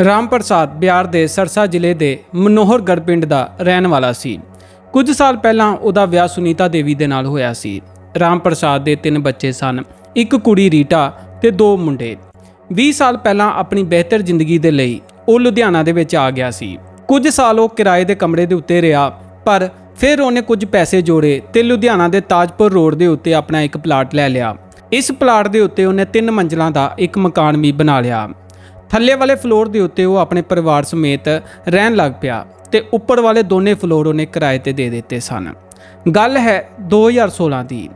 ਰਾਮ ਪ੍ਰਸਾਦ ਬਿਹਾਰ ਦੇ ਸਰਸਾ ਜ਼ਿਲ੍ਹੇ ਦੇ ਮਨੋਹਰਗੜ੍ਹ ਪਿੰਡ ਦਾ ਰਹਿਣ ਵਾਲਾ ਸੀ। ਕੁਝ ਸਾਲ ਪਹਿਲਾਂ ਉਹਦਾ ਵਿਆਹ ਸੁਨੀਤਾ ਦੇਵੀ ਦੇ ਨਾਲ ਹੋਇਆ ਸੀ। ਰਾਮ ਪ੍ਰਸਾਦ ਦੇ ਤਿੰਨ ਬੱਚੇ ਸਨ, ਇੱਕ ਕੁੜੀ ਰੀਟਾ ਤੇ ਦੋ ਮੁੰਡੇ। 20 ਸਾਲ ਪਹਿਲਾਂ ਆਪਣੀ ਬਿਹਤਰ ਜ਼ਿੰਦਗੀ ਦੇ ਲਈ ਉਹ ਲੁਧਿਆਣਾ ਦੇ ਵਿੱਚ ਆ ਗਿਆ ਸੀ। ਕੁਝ ਸਾਲ ਉਹ ਕਿਰਾਏ ਦੇ ਕਮਰੇ ਦੇ ਉੱਤੇ ਰਿਹਾ, ਪਰ ਫਿਰ ਉਹਨੇ ਕੁਝ ਪੈਸੇ ਜੋੜੇ ਤੇ ਲੁਧਿਆਣਾ ਦੇ ਤਾਜਪੁਰ ਰੋਡ ਦੇ ਉੱਤੇ ਆਪਣਾ ਇੱਕ ਪਲਾਟ ਲੈ ਲਿਆ। ਇਸ ਪਲਾਟ ਦੇ ਉੱਤੇ ਉਹਨੇ ਤਿੰਨ ਮੰਜ਼ਲਾਂ ਦਾ ਇੱਕ ਮਕਾਨ ਵੀ ਬਣਾ ਲਿਆ। ਥੱਲੇ ਵਾਲੇ ਫਲੋਰ ਦੇ ਉੱਤੇ ਉਹ ਆਪਣੇ ਪਰਿਵਾਰ ਸਮੇਤ ਰਹਿਣ ਲੱਗ ਪਿਆ ਤੇ ਉੱਪਰ ਵਾਲੇ ਦੋਨੇ ਫਲੋਰ ਉਹਨੇ ਕਿਰਾਏ ਤੇ ਦੇ ਦਿੱਤੇ ਸਨ। ਗੱਲ ਹੈ 2016 ਦੀ।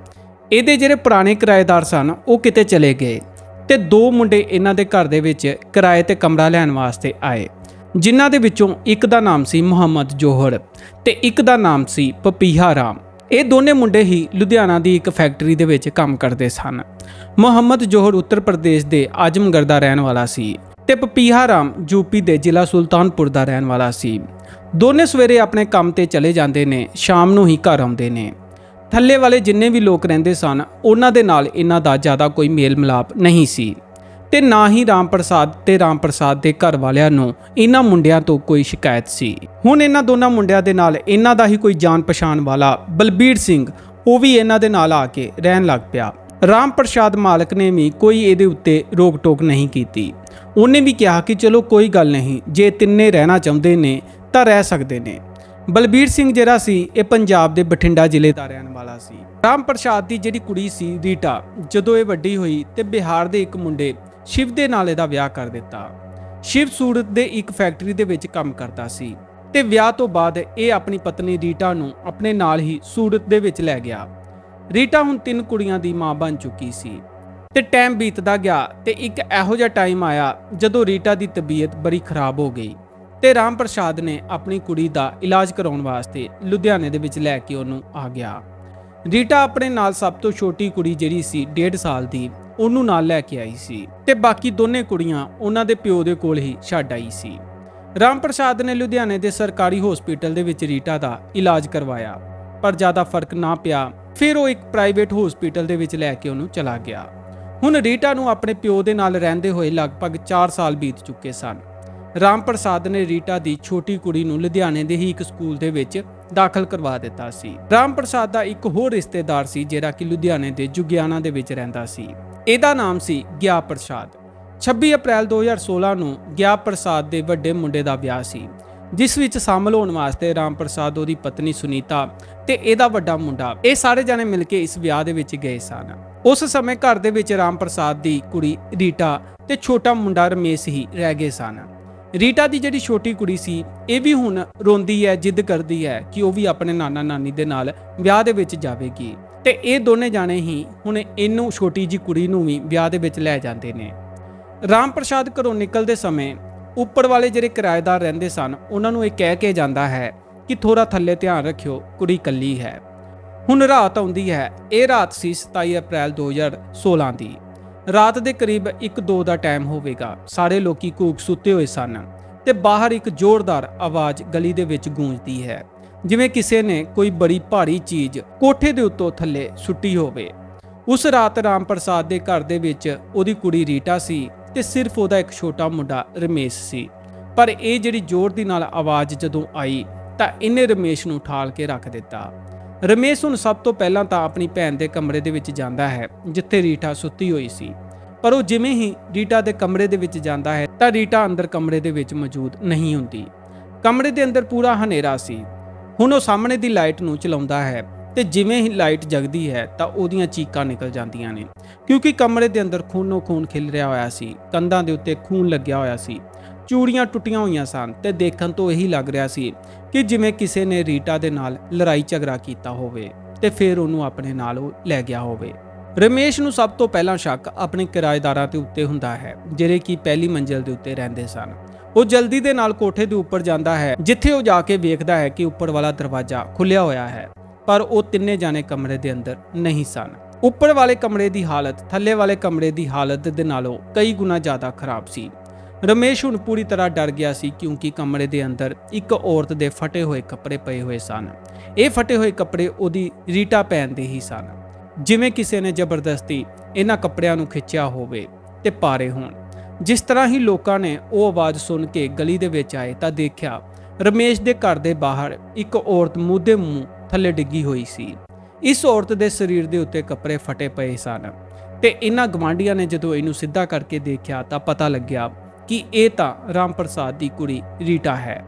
ਇਹਦੇ ਜਿਹੜੇ ਪੁਰਾਣੇ ਕਿਰਾਏਦਾਰ ਸਨ, ਉਹ ਕਿਤੇ ਚਲੇ ਗਏ ਤੇ ਦੋ ਮੁੰਡੇ ਇਹਨਾਂ ਦੇ ਘਰ ਦੇ ਵਿੱਚ ਕਿਰਾਏ ਤੇ ਕਮਰਾ ਲੈਣ ਵਾਸਤੇ ਆਏ, ਜਿਨ੍ਹਾਂ ਦੇ ਵਿੱਚੋਂ ਇੱਕ ਦਾ ਨਾਮ ਸੀ ਮੁਹੰਮਦ ਜੋਹਰ ਤੇ ਇੱਕ ਦਾ ਨਾਮ ਸੀ ਪਪੀਹਾ ਰਾਮ। ਇਹ ਦੋਨੇ ਮੁੰਡੇ ਹੀ ਲੁਧਿਆਣਾ ਦੀ ਇੱਕ ਫੈਕਟਰੀ ਦੇ ਵਿੱਚ ਕੰਮ ਕਰਦੇ ਸਨ। ਮੁਹੰਮਦ ਜੋਹਰ ਉੱਤਰ ਪ੍ਰਦੇਸ਼ ਦੇ ਆਜਮਗੜ੍ਹ ਦਾ ਰਹਿਣ ਵਾਲਾ ਸੀ। ਤੇ ਪਪੀਹਾ ਰਾਮ ਯੂਪੀ ਦੇ ਜ਼ਿਲ੍ਹਾ ਸੁਲਤਾਨਪੁਰ ਦਾ ਰਹਿਣ ਵਾਲਾ ਸੀ। ਦੋਨੇ ਸਵੇਰੇ ਆਪਣੇ ਕੰਮ ਤੇ ਚਲੇ ਜਾਂਦੇ ਨੇ, ਸ਼ਾਮ ਨੂੰ ਹੀ ਘਰ ਆਉਂਦੇ ਨੇ। ਥੱਲੇ ਵਾਲੇ ਜਿੰਨੇ ਵੀ ਲੋਕ ਰਹਿੰਦੇ ਸਨ, ਉਹਨਾਂ ਦੇ ਨਾਲ ਇਹਨਾਂ ਦਾ ਜ਼ਿਆਦਾ ਕੋਈ ਮੇਲ ਮਿਲਾਪ ਨਹੀਂ ਸੀ। ਤੇ ਨਾ ਹੀ ਰਾਮ ਪ੍ਰਸਾਦ ਤੇ ਰਾਮ ਪ੍ਰਸਾਦ ਦੇ ਘਰ ਵਾਲਿਆਂ ਨੂੰ ਇਹਨਾਂ ਮੁੰਡਿਆਂ ਤੋਂ ਕੋਈ ਸ਼ਿਕਾਇਤ ਸੀ। ਹੁਣ ਇਹਨਾਂ ਦੋਨਾਂ ਮੁੰਡਿਆਂ ਦੇ ਨਾਲ ਇਹਨਾਂ ਦਾ ਹੀ ਕੋਈ ਜਾਣ ਪਛਾਣ ਵਾਲਾ ਬਲਬੀਰ ਸਿੰਘ, ਉਹ ਵੀ ਇਹਨਾਂ ਦੇ ਨਾਲ ਆ ਕੇ ਰਹਿਣ ਲੱਗ ਪਿਆ। ਰਾਮ ਪ੍ਰਸਾਦ ਮਾਲਕ ਨੇ ਵੀ ਕੋਈ ਇਹਦੇ ਉੱਤੇ ਰੋਕ ਟੋਕ ਨਹੀਂ ਕੀਤੀ। ਉਹਨੇ ਵੀ ਕਿਹਾ ਕਿ ਚਲੋ ਕੋਈ ਗੱਲ ਨਹੀਂ, ਜੇ ਤਿੰਨੇ ਰਹਿਣਾ ਚਾਹੁੰਦੇ ਨੇ ਤਾਂ ਰਹਿ ਸਕਦੇ ਨੇ। ਬਲਬੀਰ ਸਿੰਘ ਜਿਹੜਾ ਸੀ, ਇਹ ਪੰਜਾਬ ਦੇ ਬਠਿੰਡਾ ਜ਼ਿਲ੍ਹੇ ਦਾ ਰਹਿਣ ਵਾਲਾ ਸੀ। ਰਾਮ ਪ੍ਰਸਾਦ ਦੀ ਜਿਹੜੀ ਕੁੜੀ ਸੀ, ਰੀਟਾ, ਜਦੋਂ ਇਹ ਵੱਡੀ ਹੋਈ ਤੇ ਬਿਹਾਰ ਦੇ ਇੱਕ ਮੁੰਡੇ ਸ਼ਿਵ ਦੇ ਨਾਲ ਇਹਦਾ ਵਿਆਹ ਕਰ ਦਿੱਤਾ। ਸ਼ਿਵ ਸੂਰਤ ਦੇ ਇੱਕ ਫੈਕਟਰੀ ਦੇ ਵਿੱਚ ਕੰਮ ਕਰਦਾ ਸੀ ਤੇ ਵਿਆਹ ਤੋਂ ਬਾਅਦ ਇਹ ਆਪਣੀ ਪਤਨੀ ਰੀਟਾ ਨੂੰ ਆਪਣੇ ਨਾਲ ਹੀ ਸੂਰਤ ਦੇ ਵਿੱਚ ਲੈ ਗਿਆ। ਰੀਟਾ ਹੁਣ ਤਿੰਨ ਕੁੜੀਆਂ ਦੀ ਮਾਂ ਬਣ ਚੁੱਕੀ ਸੀ ਤੇ ਟਾਈਮ ਬੀਤਦਾ ਗਿਆ ਤੇ ਇੱਕ ਇਹੋ ਜਿਹਾ ਟਾਈਮ ਆਇਆ ਜਦੋਂ ਰੀਟਾ ਦੀ ਤਬੀਅਤ ਬੜੀ ਖਰਾਬ ਹੋ ਗਈ ਤੇ ਰਾਮ ਪ੍ਰਸਾਦ ਨੇ ਆਪਣੀ ਕੁੜੀ ਦਾ ਇਲਾਜ ਕਰਾਉਣ ਵਾਸਤੇ ਲੁਧਿਆਣੇ ਦੇ ਵਿੱਚ ਲੈ ਕੇ ਉਹਨੂੰ ਆ ਗਿਆ। ਰੀਟਾ ਆਪਣੇ ਨਾਲ ਸਭ ਤੋਂ ਛੋਟੀ ਕੁੜੀ ਜਿਹੜੀ ਸੀ 1.5 ਸਾਲ ਦੀ, ਉਹਨੂੰ ਨਾਲ ਲੈ ਕੇ ਆਈ ਸੀ ਤੇ ਬਾਕੀ ਦੋਨੇ ਕੁੜੀਆਂ ਉਹਨਾਂ ਦੇ ਪਿਓ ਦੇ ਕੋਲ ਹੀ ਛੱਡ ਆਈ ਸੀ। ਰਾਮ ਪ੍ਰਸਾਦ ਨੇ ਲੁਧਿਆਣੇ ਦੇ ਸਰਕਾਰੀ ਹਸਪੀਟਲ ਦੇ ਵਿੱਚ ਰੀਟਾ ਦਾ ਇਲਾਜ ਕਰਵਾਇਆ, ਪਰ ਜ਼ਿਆਦਾ ਫ਼ਰਕ ਨਾ ਪਿਆ ਫਿਰ ਉਹ ਇੱਕ ਪ੍ਰਾਈਵੇਟ ਹਸਪੀਟਲ ਦੇ ਵਿੱਚ ਲੈ ਕੇ ਉਹਨੂੰ ਚਲਾ ਗਿਆ। ਹੁਣ ਰੀਟਾ ਨੂੰ ਆਪਣੇ ਪਿਓ ਦੇ ਨਾਲ ਰਹਿੰਦੇ ਹੋਏ ਲਗਭਗ 4 ਸਾਲ ਬੀਤ ਚੁੱਕੇ ਸਨ। ਰਾਮ ਪ੍ਰਸਾਦ ਨੇ ਰੀਟਾ ਦੀ ਛੋਟੀ ਕੁੜੀ ਨੂੰ ਲੁਧਿਆਣੇ ਦੇ ਹੀ ਇੱਕ ਸਕੂਲ ਦੇ ਵਿੱਚ ਦਾਖਲ ਕਰਵਾ ਦਿੱਤਾ ਸੀ। ਰਾਮ ਪ੍ਰਸਾਦ ਦਾ ਇੱਕ ਹੋਰ ਰਿਸ਼ਤੇਦਾਰ ਸੀ, ਜਿਹੜਾ ਕਿ ਲੁਧਿਆਣੇ ਦੇ ਜੁਗਿਆਣਾ ਦੇ ਵਿੱਚ ਰਹਿੰਦਾ ਸੀ। ਇਹਦਾ ਨਾਮ ਸੀ ਗਿਆ ਪ੍ਰਸਾਦ। 26 ਅਪ੍ਰੈਲ 2016 ਨੂੰ ਗਿਆ ਪ੍ਰਸਾਦ ਦੇ ਵੱਡੇ ਮੁੰਡੇ ਦਾ ਵਿਆਹ ਸੀ। ਜਿਸ ਵਿੱਚ ਸ਼ਾਮਲ ਹੋਣ ਵਾਸਤੇ ਰਾਮ ਪ੍ਰਸਾਦ ਉਹਦੀ ਪਤਨੀ ਸੁਨੀਤਾ ਤੇ ਇਹਦਾ ਵੱਡਾ ਮੁੰਡਾ, ਇਹ ਸਾਰੇ ਜਣੇ ਮਿਲ ਕੇ ਇਸ ਵਿਆਹ ਦੇ ਵਿੱਚ ਗਏ ਸਨ। ਉਸ ਸਮੇਂ ਘਰ ਦੇ ਵਿੱਚ ਰਾਮ ਪ੍ਰਸਾਦ ਦੀ ਕੁੜੀ ਰੀਟਾ ਤੇ ਛੋਟਾ ਮੁੰਡਾ ਰਮੇਸ਼ ਹੀ ਰਹਿ ਗਏ ਸਨ। ਰੀਟਾ ਦੀ ਜਿਹੜੀ ਛੋਟੀ ਕੁੜੀ ਸੀ, ਇਹ ਵੀ ਹੁਣ ਰੋਂਦੀ ਹੈ, ਜਿੱਦ ਕਰਦੀ ਹੈ ਕਿ ਉਹ ਵੀ ਆਪਣੇ ਨਾਨਾ ਨਾਨੀ ਦੇ ਨਾਲ ਵਿਆਹ ਦੇ ਵਿੱਚ ਜਾਵੇਗੀ। ਤੇ ਇਹ ਦੋਨੇ ਜਾਣੇ ਹੀ ਹੁਣ ਇਹਨੂੰ ਛੋਟੀ ਜੀ ਕੁੜੀ ਨੂੰ ਵੀ ਵਿਆਹ ਦੇ ਵਿੱਚ ਲੈ ਜਾਂਦੇ ਨੇ। ਰਾਮ ਪ੍ਰਸਾਦ ਘਰੋਂ ਨਿਕਲਦੇ ਸਮੇਂ ਉੱਪਰ ਵਾਲੇ ਜਿਹੜੇ ਕਿਰਾਏਦਾਰ ਰਹਿੰਦੇ ਸਨ, ਉਹਨਾਂ ਨੂੰ ਇਹ ਕਹਿ ਕੇ ਜਾਂਦਾ ਹੈ ਕਿ ਥੋੜਾ ਥੱਲੇ ਧਿਆਨ ਰੱਖਿਓ, ਕੁੜੀ ਕੱਲੀ ਹੈ। ਹੁਣ ਰਾਤ ਆਉਂਦੀ ਹੈ। ਇਹ ਰਾਤ ਸੀ 27 ਅਪ੍ਰੈਲ 2016 ਦੀ। ਰਾਤ ਦੇ ਕਰੀਬ 1-2 ਦਾ ਟਾਈਮ ਹੋਵੇਗਾ। ਸਾਰੇ ਲੋਕੀ ਕੂਕ ਸੁੱਤੇ ਹੋਏ ਸਨ ਤੇ ਬਾਹਰ ਇੱਕ ਜ਼ੋਰਦਾਰ ਆਵਾਜ਼ ਗਲੀ ਦੇ ਵਿੱਚ ਗੂੰਜਦੀ ਹੈ। ਜਿਵੇਂ ਕਿਸੇ ਨੇ ਕੋਈ ਬੜੀ ਭਾਰੀ ਚੀਜ਼ ਕੋਠੇ ਦੇ ਉੱਤੋਂ ਥੱਲੇ ਸੁੱਟੀ ਹੋਵੇ। ਉਸ ਰਾਤ ਰਾਮ ਪ੍ਰਸਾਦ ਦੇ ਘਰ ਦੇ ਵਿੱਚ ਉਹਦੀ ਕੁੜੀ ਰੀਟਾ ਸੀ। ਤੇ ਸਿਰਫ ਉਹਦਾ ਇੱਕ ਛੋਟਾ ਮੁੰਡਾ ਰਮੇਸ਼ ਸੀ। ਪਰ ਇਹ ਜਿਹੜੀ ਜ਼ੋਰ ਦੀ ਨਾਲ ਆਵਾਜ਼ ਜਦੋਂ ਆਈ, ਤਾਂ ਇਹਨੇ ਰਮੇਸ਼ ਨੂੰ ਠਾਲ ਕੇ ਰੱਖ ਦਿੱਤਾ। ਰਮੇਸ਼ ਹੁਣ ਸਭ ਤੋਂ ਪਹਿਲਾਂ ਤਾਂ ਆਪਣੀ ਭੈਣ ਦੇ ਕਮਰੇ ਦੇ ਵਿੱਚ ਜਾਂਦਾ ਹੈ, ਜਿੱਥੇ ਰੀਟਾ ਸੁੱਤੀ ਹੋਈ ਸੀ। ਪਰ ਉਹ ਜਿਵੇਂ ਹੀ ਰੀਟਾ ਦੇ ਕਮਰੇ ਦੇ ਵਿੱਚ ਜਾਂਦਾ ਹੈ, ਤਾਂ ਰੀਟਾ ਅੰਦਰ ਕਮਰੇ ਦੇ ਵਿੱਚ ਮੌਜੂਦ ਨਹੀਂ ਹੁੰਦੀ। ਕਮਰੇ ਦੇ ਅੰਦਰ ਪੂਰਾ ਹਨੇਰਾ ਸੀ। ਹੁਣ ਉਹ ਸਾਹਮਣੇ ਦੀ ਲਾਈਟ ਨੂੰ ਚਲਾਉਂਦਾ ਹੈ। ਤੇ ਜਿਵੇਂ ਹੀ ਲਾਈਟ ਜਗਦੀ ਹੈ ਤਾਂ ਉਹਦੀਆਂ ਚੀਕਾਂ ਨਿਕਲ ਜਾਂਦੀਆਂ ਨੇ। ਕਿਉਂਕਿ ਕਮਰੇ ਦੇ ਅੰਦਰ ਖੂਨੋ ਖੂਨ ਖਿਲ ਰਿਹਾ ਹੋਇਆ ਸੀ, ਕੰਧਾਂ ਦੇ ਉੱਤੇ ਖੂਨ ਲੱਗਿਆ ਹੋਇਆ ਸੀ, ਚੂੜੀਆਂ ਟੁੱਟੀਆਂ ਹੋਈਆਂ ਸਨ ਤੇ ਦੇਖਣ ਤੋਂ ਇਹੀ ਲੱਗ ਰਿਹਾ ਸੀ ਕਿ ਜਿਵੇਂ ਕਿਸੇ ਨੇ ਰੀਟਾ ਦੇ ਨਾਲ ਲੜਾਈ ਝਗੜਾ ਕੀਤਾ ਹੋਵੇ ਤੇ ਫਿਰ ਉਹਨੂੰ ਆਪਣੇ ਨਾਲ ਉਹ ਲੈ ਗਿਆ ਹੋਵੇ। ਰਮੇਸ਼ ਨੂੰ ਸਭ ਤੋਂ ਪਹਿਲਾਂ ਸ਼ੱਕ ਆਪਣੇ ਕਿਰਾਏਦਾਰਾਂ ਦੇ ਉੱਤੇ ਹੁੰਦਾ ਹੈ, ਜਿਹੜੇ ਕਿ ਪਹਿਲੀ ਮੰਜ਼ਿਲ ਦੇ ਉੱਤੇ ਰਹਿੰਦੇ ਸਨ। ਉਹ ਜਲਦੀ ਦੇ ਨਾਲ ਕੋਠੇ ਦੇ ਉੱਪਰ ਜਾਂਦਾ ਹੈ, ਜਿੱਥੇ ਉਹ ਜਾ ਕੇ ਵੇਖਦਾ ਹੈ ਕਿ ਉੱਪਰ ਵਾਲਾ ਦਰਵਾਜ਼ਾ ਖੁੱਲਿਆ ਹੋਇਆ ਹੈ। ਪਰ ਉਹ ਤਿੰਨੇ ਜਾਣੇ ਕਮਰੇ ਦੇ ਅੰਦਰ ਨਹੀਂ ਸਨ। ਉੱਪਰ ਵਾਲੇ ਕਮਰੇ ਦੀ ਹਾਲਤ, ਥੱਲੇ ਵਾਲੇ ਕਮਰੇ ਦੀ ਹਾਲਤ ਦੇ ਨਾਲੋਂ ਕਈ ਗੁਣਾ ਜ਼ਿਆਦਾ ਖਰਾਬ ਸੀ। ਰਮੇਸ਼ ਹੁਣ ਪੂਰੀ ਤਰ੍ਹਾਂ ਡਰ ਗਿਆ ਸੀ ਕਿਉਂਕਿ ਕਮਰੇ ਦੇ ਅੰਦਰ ਇੱਕ ਔਰਤ ਦੇ ਫਟੇ ਹੋਏ ਕੱਪੜੇ ਪਏ ਹੋਏ ਸਨ। ਇਹ ਫਟੇ ਹੋਏ ਕੱਪੜੇ ਉਹਦੀ ਰੀਟਾ ਪਹਿਨਦੇ ਹੀ ਸਨ। ਜਿਵੇਂ ਕਿਸੇ ਨੇ ਜ਼ਬਰਦਸਤੀ ਇਹਨਾਂ ਕੱਪੜਿਆਂ ਨੂੰ ਖਿੱਚਿਆ ਹੋਵੇ ਤੇ ਪਾਰੇ ਹੋਣ। ਜਿਸ ਤਰ੍ਹਾਂ ਹੀ ਲੋਕਾਂ ਨੇ ਉਹ ਆਵਾਜ਼ ਸੁਣ ਕੇ ਗਲੀ ਦੇ ਵਿੱਚ ਆਏ ਤਾਂ ਦੇਖਿਆ ਰਮੇਸ਼ ਦੇ ਘਰ ਦੇ ਬਾਹਰ ਇੱਕ ਔਰਤ ਮੂੰਹ ਦੇ ਮੂੰਹ ਥੱਲੇ ਡਿੱਗੀ ਹੋਈ ਸੀ। ਇਸ ਔਰਤ ਦੇ ਸਰੀਰ ਦੇ ਉੱਤੇ ਕੱਪੜੇ ਫਟੇ ਪਏ ਸਨ ਤੇ ਇਹਨਾਂ ਗਵਾਂਢੀਆਂ ਨੇ ਜਦੋਂ ਇਹਨੂੰ ਸਿੱਧਾ ਕਰਕੇ ਦੇਖਿਆ ਤਾਂ ਪਤਾ ਲੱਗਿਆ ਕਿ ਇਹ ਤਾਂ ਰਾਮ ਪ੍ਰਸਾਦ ਦੀ ਕੁੜੀ ਰੀਟਾ ਹੈ।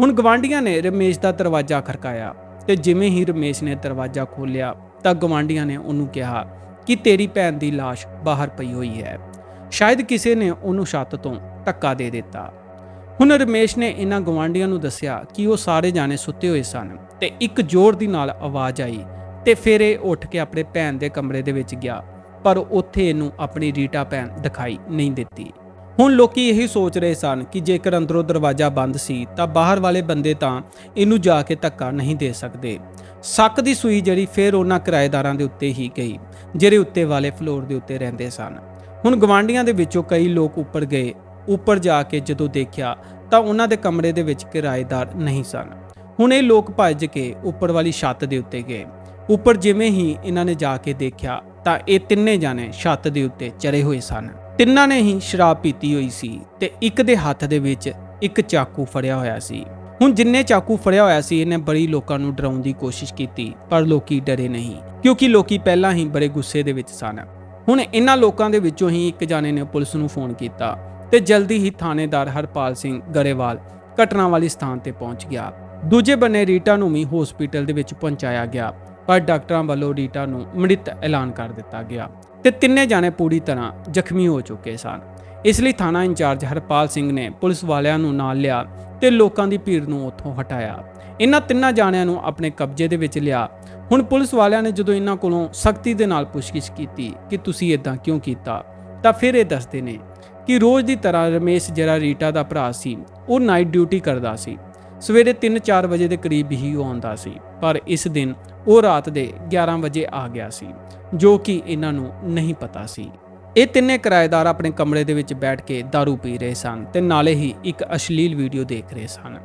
ਹੁਣ ਗਵਾਂਢੀਆਂ ਨੇ ਰਮੇਸ਼ ਦਾ ਦਰਵਾਜ਼ਾ ਖੜਕਾਇਆ ਤੇ ਜਿਵੇਂ ਹੀ ਰਮੇਸ਼ ਨੇ ਦਰਵਾਜ਼ਾ ਖੋਲ੍ਹਿਆ ਤਾਂ ਗਵਾਂਢੀਆਂ ਨੇ ਉਹਨੂੰ ਕਿਹਾ ਕਿ ਤੇਰੀ ਭੈਣ ਦੀ ਲਾਸ਼ ਬਾਹਰ ਪਈ ਹੋਈ ਹੈ। ਸ਼ਾਇਦ ਕਿਸੇ ਨੇ ਉਹਨੂੰ ਛੱਤ ਤੋਂ ਧੱਕਾ ਦੇ ਦਿੱਤਾ। ਹੁਣ ਰਮੇਸ਼ ਨੇ ਇਹਨਾਂ ਗਵਾਂਢੀਆਂ ਨੂੰ ਦੱਸਿਆ ਕਿ ਉਹ ਸਾਰੇ ਜਾਣੇ ਸੁੱਤੇ ਹੋਏ ਸਨ ਤੇ ਇੱਕ ਜ਼ੋਰ ਦੀ ਨਾਲ ਆਵਾਜ਼ ਆਈ ਤੇ ਫਿਰ ਇਹ ਉੱਠ ਕੇ ਆਪਣੇ ਭੈਣ ਦੇ ਕਮਰੇ ਦੇ ਵਿੱਚ ਗਿਆ, ਪਰ ਉੱਥੇ ਇਹਨੂੰ ਆਪਣੀ ਰੀਟਾ ਭੈਣ ਦਿਖਾਈ ਨਹੀਂ ਦਿੱਤੀ। ਹੁਣ ਲੋਕੀ ਇਹੀ ਸੋਚ ਰਹੇ ਸਨ ਕਿ ਜੇਕਰ ਅੰਦਰੋਂ ਦਰਵਾਜ਼ਾ ਬੰਦ ਸੀ ਤਾਂ ਬਾਹਰ ਵਾਲੇ ਬੰਦੇ ਤਾਂ ਇਹਨੂੰ ਜਾ ਕੇ ਧੱਕਾ ਨਹੀਂ ਦੇ ਸਕਦੇ। ਸੱਕ ਦੀ ਸੂਈ ਜਿਹੜੀ ਫਿਰ ਉਹਨਾਂ ਕਿਰਾਏਦਾਰਾਂ ਦੇ ਉੱਤੇ ਹੀ ਗਈ, ਜਿਹੜੇ ਉੱਤੇ ਵਾਲੇ ਫਲੋਰ ਦੇ ਉੱਤੇ ਰਹਿੰਦੇ ਸਨ। ਹੁਣ ਗਵਾਂਡੀਆਂ ਦੇ ਵਿੱਚੋਂ ਕਈ ਲੋਕ ਉੱਪਰ ਗਏ ਉੱਪਰ ਜਾ ਕੇ ਜਦੋਂ ਦੇਖਿਆ ਤਾਂ ਉਹਨਾਂ ਦੇ ਕਮਰੇ ਦੇ ਵਿੱਚ ਕਿਰਾਏਦਾਰ ਨਹੀਂ ਸਨ। ਹੁਣ ਇਹ ਲੋਕ ਭੱਜ ਕੇ ਉੱਪਰ ਵਾਲੀ ਛੱਤ ਦੇ ਉੱਤੇ ਗਏ। ਉੱਪਰ ਜਿਵੇਂ ਹੀ ਇਹਨਾਂ ਨੇ ਜਾ ਕੇ ਦੇਖਿਆ ਤਾਂ ਇਹ ਤਿੰਨੇ ਜਾਣੇ ਛੱਤ ਦੇ ਉੱਤੇ ਚੜੇ ਹੋਏ ਸਨ। ਤਿੰਨਾਂ ਨੇ ਹੀ ਸ਼ਰਾਬ ਪੀਤੀ ਹੋਈ ਸੀ ਤੇ ਇੱਕ ਦੇ ਹੱਥ ਦੇ ਵਿੱਚ ਇੱਕ ਚਾਕੂ ਫੜਿਆ ਹੋਇਆ ਸੀ। ਹੁਣ ਜਿੰਨੇ ਚਾਕੂ ਫੜਿਆ ਹੋਇਆ ਸੀ, ਇਹਨੇ ਬੜੀ ਲੋਕਾਂ ਨੂੰ ਡਰਾਉਣ ਦੀ ਕੋਸ਼ਿਸ਼ ਕੀਤੀ, ਪਰ ਲੋਕੀ ਡਰੇ ਨਹੀਂ, ਕਿਉਂਕਿ ਲੋਕੀ ਪਹਿਲਾਂ ਹੀ ਬੜੇ ਗੁੱਸੇ ਦੇ ਵਿੱਚ ਸਨ। ਹੁਣ ਇਹਨਾਂ ਲੋਕਾਂ ਦੇ ਵਿੱਚੋਂ ਹੀ ਇੱਕ ਜਾਣੇ ਨੇ ਪੁਲਿਸ ਨੂੰ ਫੋਨ ਕੀਤਾ। ਤੇ ਜਲਦੀ ਹੀ ਥਾਣੇਦਾਰ ਹਰਪਾਲ ਸਿੰਘ ਗਰੇਵਾਲ ਘਟਨਾ ਵਾਲੀ ਸਥਾਨ ਤੇ ਪਹੁੰਚ ਗਿਆ। ਦੂਜੇ ਬੰਨੇ ਰੀਟਾ ਨੂੰ ਵੀ ਹਸਪੀਟਲ ਦੇ ਵਿੱਚ ਪਹੁੰਚਾਇਆ ਗਿਆ, ਪਰ ਡਾਕਟਰਾਂ ਵੱਲੋਂ ਰੀਟਾ ਨੂੰ ਮ੍ਰਿਤ ਐਲਾਨ ਕਰ ਦਿੱਤਾ ਗਿਆ ਤੇ ਤਿੰਨੇ ਜਾਣੇ ਪੂਰੀ ਤਰ੍ਹਾਂ ਜ਼ਖਮੀ ਹੋ ਚੁੱਕੇ ਸਨ। ਇਸ ਲਈ ਥਾਣਾ ਇੰਚਾਰਜ ਹਰਪਾਲ ਸਿੰਘ ਨੇ ਪੁਲਿਸ ਵਾਲਿਆਂ ਨੂੰ ਨਾਲ ਲਿਆ ਤੇ ਲੋਕਾਂ ਦੀ ਭੀੜ ਨੂੰ ਉੱਥੋਂ ਹਟਾਇਆ। ਇਹਨਾਂ ਤਿੰਨਾਂ ਜਾਣਿਆਂ ਨੂੰ ਆਪਣੇ ਕਬਜ਼ੇ ਦੇ ਵਿੱਚ ਲਿਆ। ਹੁਣ ਪੁਲਿਸ ਵਾਲਿਆਂ ਨੇ ਜਦੋਂ ਇਹਨਾਂ ਕੋਲੋਂ ਸਖਤੀ ਦੇ ਨਾਲ ਪੁੱਛਗਿੱਛ ਕੀਤੀ ਕਿ ਤੁਸੀਂ ਇਦਾਂ ਕਿਉਂ ਕੀਤਾ, ਤਾਂ ਫਿਰ ਇਹ ਦੱਸਦੇ ਨੇ ਕਿ ਰੋਜ਼ ਦੀ ਤਰ੍ਹਾਂ ਰਮੇਸ਼ ਜਿਹੜਾ ਰੀਟਾ ਦਾ ਭਰਾ ਸੀ। ਉਹ ਨਾਈਟ ਡਿਊਟੀ ਕਰਦਾ ਸੀ। ਸਵੇਰੇ 3-4 ਵਜੇ ਦੇ ਕਰੀਬ ਹੀ ਉਹ ਆਉਂਦਾ ਸੀ। ਪਰ ਇਸ ਦਿਨ ਉਹ ਰਾਤ ਦੇ 11 ਵਜੇ ਆ ਗਿਆ ਸੀ, ਜੋ ਕਿ ਇਹਨਾਂ ਨੂੰ ਨਹੀਂ ਪਤਾ ਸੀ। ਇਹ ਤਿੰਨੇ ਕਿਰਾਏਦਾਰ ਆਪਣੇ ਕਮਰੇ ਦੇ ਵਿੱਚ ਬੈਠ ਕੇ दारू ਪੀ ਰਹੇ ਸਨ ਤੇ ਨਾਲੇ ਹੀ ਇੱਕ ਅਸ਼ਲੀਲ ਵੀਡੀਓ ਦੇਖ ਰਹੇ ਸਨ।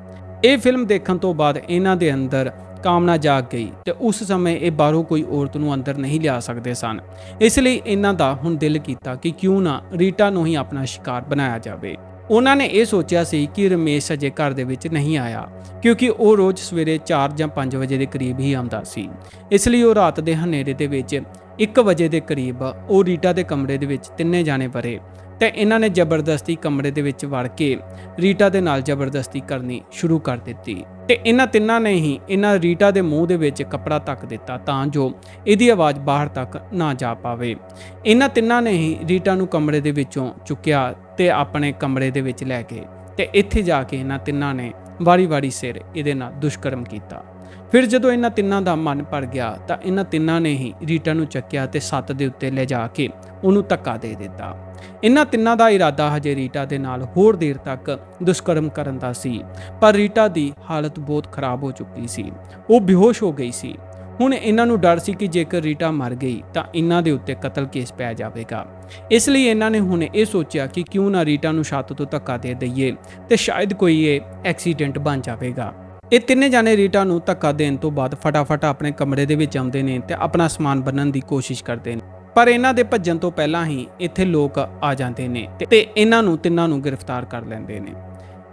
ਇਹ ਫਿਲਮ ਦੇਖਣ ਤੋਂ ਬਾਅਦ ਇਹਨਾਂ ਦੇ ਅੰਦਰ ਕਾਮਨਾ ਜਾਗ ਗਈ ਤੇ ਉਸ ਸਮੇਂ ਇਹ ਬਾਹਰੋਂ ਕੋਈ ਔਰਤ ਨੂੰ ਅੰਦਰ ਨਹੀਂ ਲਿਆ ਸਕਦੇ ਸਨ। ਇਸ ਲਈ ਇਹਨਾਂ ਦਾ ਹੁਣ ਦਿਲ ਕੀਤਾ ਕਿ ਕਿਉਂ ਨਾ ਰੀਟਾ ਨੂੰ ਹੀ ਆਪਣਾ ਸ਼ਿਕਾਰ ਬਣਾਇਆ ਜਾਵੇ। ਉਹਨਾਂ ਨੇ ਇਹ ਸੋਚਿਆ ਸੀ ਕਿ ਰਮੇਸ਼ ਅਜੇ ਘਰ ਦੇ ਵਿੱਚ ਨਹੀਂ ਆਇਆ, ਕਿਉਂਕਿ ਉਹ ਰੋਜ਼ ਸਵੇਰੇ 4 ਜਾਂ 5 ਵਜੇ ਦੇ ਕਰੀਬ ਹੀ ਆਉਂਦਾ ਸੀ। ਇਸ ਲਈ ਉਹ ਰਾਤ ਦੇ ਹਨੇਰੇ ਦੇ ਵਿੱਚ 1 ਵਜੇ ਦੇ ਕਰੀਬ ਉਹ ਰੀਟਾ ਦੇ ਕਮਰੇ ਦੇ ਵਿੱਚ ਤਿੰਨੇ ਜਾਣੇ ਵਰੇ ਤੇ ਇਹਨਾਂ ਨੇ ਜ਼ਬਰਦਸਤੀ ਕਮਰੇ ਦੇ ਵਿੱਚ ਵੜ ਕੇ ਰੀਟਾ ਦੇ ਨਾਲ ਜ਼ਬਰਦਸਤੀ ਕਰਨੀ ਸ਼ੁਰੂ ਕਰ ਦਿੱਤੀ ਤੇ ਇਹਨਾਂ ਤਿੰਨਾਂ ਨੇ ਹੀ ਇਹਨਾਂ ਰੀਟਾ ਦੇ ਮੂੰਹ ਦੇ ਵਿੱਚ ਕੱਪੜਾ ਤੱਕ ਦਿੱਤਾ ਤਾਂ ਜੋ ਇਹਦੀ ਆਵਾਜ਼ ਬਾਹਰ ਤੱਕ ਨਾ ਜਾ ਪਾਵੇ। ਇਹਨਾਂ ਤਿੰਨਾਂ ਨੇ ਹੀ ਰੀਟਾ ਨੂੰ ਕਮਰੇ ਦੇ ਵਿੱਚੋਂ ਚੁੱਕਿਆ ਤੇ ਆਪਣੇ ਕਮਰੇ ਦੇ ਵਿੱਚ ਲੈ ਗਏ ਤੇ ਇੱਥੇ ਜਾ ਕੇ ਇਹਨਾਂ ਤਿੰਨਾਂ ਨੇ ਵਾਰੀ-ਵਾਰੀ ਸਿਰ ਇਹਦੇ ਨਾਲ ਦੁਸ਼ਕਰਮ ਕੀਤਾ। ਫਿਰ ਜਦੋਂ ਇਹਨਾਂ ਤਿੰਨਾਂ ਦਾ ਮਨ ਭਰ ਗਿਆ ਤਾਂ ਇਹਨਾਂ ਤਿੰਨਾਂ ਨੇ ਹੀ ਰੀਟਾ ਨੂੰ ਚੱਕਿਆ ਤੇ ਸੱਤ ਦੇ ਉੱਤੇ ਲੈ ਜਾ ਕੇ ਉਹਨੂੰ ਧੱਕਾ ਦੇ ਦਿੱਤਾ। ਇਹਨਾਂ ਤਿੰਨਾਂ ਦਾ ਇਰਾਦਾ ਹਜੇ ਰੀਟਾ ਦੇ ਨਾਲ ਹੋਰ ਦੇਰ ਤੱਕ ਦੁਸ਼ਕਰਮ ਕਰਨ ਦਾ ਸੀ, ਪਰ ਰੀਟਾ ਦੀ ਹਾਲਤ ਬਹੁਤ ਖਰਾਬ ਹੋ ਚੁੱਕੀ ਸੀ। ਉਹ ਬੇਹੋਸ਼ ਹੋ ਗਈ ਸੀ। ਹੁਣ ਇਹਨਾਂ ਨੂੰ ਡਰ ਸੀ ਕਿ ਜੇਕਰ ਰੀਟਾ ਮਰ ਗਈ ਤਾਂ ਇਹਨਾਂ ਦੇ ਉੱਤੇ ਕਤਲ ਕੇਸ ਪੈ ਜਾਵੇਗਾ। ਇਸ ਲਈ ਇਹਨਾਂ ਨੇ ਹੁਣ ਇਹ ਸੋਚਿਆ ਕਿ ਕਿਉਂ ਨਾ ਰੀਟਾ ਨੂੰ ਛੱਤ ਤੋਂ ਧੱਕਾ ਦੇ ਦਈਏ ਤੇ ਸ਼ਾਇਦ ਕੋਈ ਇਹ ਐਕਸੀਡੈਂਟ ਬਣ ਜਾਵੇਗਾ। ਇਹ ਤਿੰਨੇ ਜਾਣੇ ਰੀਟਾ ਨੂੰ ਧੱਕਾ ਦੇਣ ਤੋਂ ਬਾਅਦ ਫਟਾਫਟ ਆਪਣੇ ਕਮਰੇ ਦੇ ਵਿੱਚ ਆਉਂਦੇ ਨੇ ਤੇ ਆਪਣਾ ਸਮਾਨ ਬੰਨਣ ਦੀ ਕੋਸ਼ਿਸ਼ ਕਰਦੇ ਨੇ। ਪਰ ਇਹਨਾਂ ਦੇ ਭੱਜਣ ਤੋਂ ਪਹਿਲਾਂ ਹੀ ਇੱਥੇ ਲੋਕ ਆ ਜਾਂਦੇ ਨੇ ਤੇ- ਇਹਨਾਂ ਨੂੰ ਤਿੰਨਾਂ ਨੂੰ ਗ੍ਰਿਫਤਾਰ ਕਰ ਲੈਂਦੇ ਨੇ।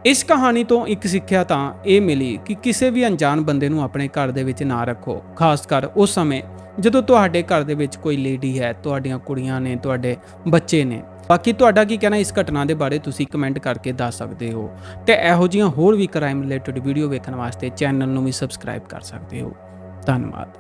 ਇਸ ਕਹਾਣੀ ਤੋਂ ਇੱਕ ਸਿੱਖਿਆ ਤਾਂ ਇਹ ਮਿਲੀ ਕਿ ਕਿਸੇ ਵੀ ਅਣਜਾਣ ਬੰਦੇ ਨੂੰ ਆਪਣੇ ਘਰ ਦੇ ਵਿੱਚ ਨਾ ਰੱਖੋ, ਖਾਸ ਕਰ ਉਸ ਸਮੇਂ ਜਦੋਂ ਤੁਹਾਡੇ ਘਰ ਦੇ ਵਿੱਚ ਕੋਈ ਲੇਡੀ ਹੈ, ਤੁਹਾਡੀਆਂ ਕੁੜੀਆਂ ਨੇ, ਤੁਹਾਡੇ ਬੱਚੇ ਨੇ, ਬਾਕੀ ਤੁਹਾਡਾ ਕੀ ਕਹਿਣਾ ਇਸ ਘਟਨਾ ਦੇ ਬਾਰੇ ਤੁਸੀਂ ਕਮੈਂਟ ਕਰਕੇ ਦੱਸ ਸਕਦੇ ਹੋ। ਤੇ ਇਹੋ ਜਿਹੀਆਂ ਹੋਰ ਵੀ ਕ੍ਰਾਈਮ ਰਿਲੇਟਡ ਵੀਡੀਓ ਵੇਖਣ ਵਾਸਤੇ ਚੈਨਲ ਨੂੰ ਵੀ ਸਬਸਕ੍ਰਾਈਬ ਕਰ ਸਕਦੇ ਹੋ। ਧੰਨਵਾਦ।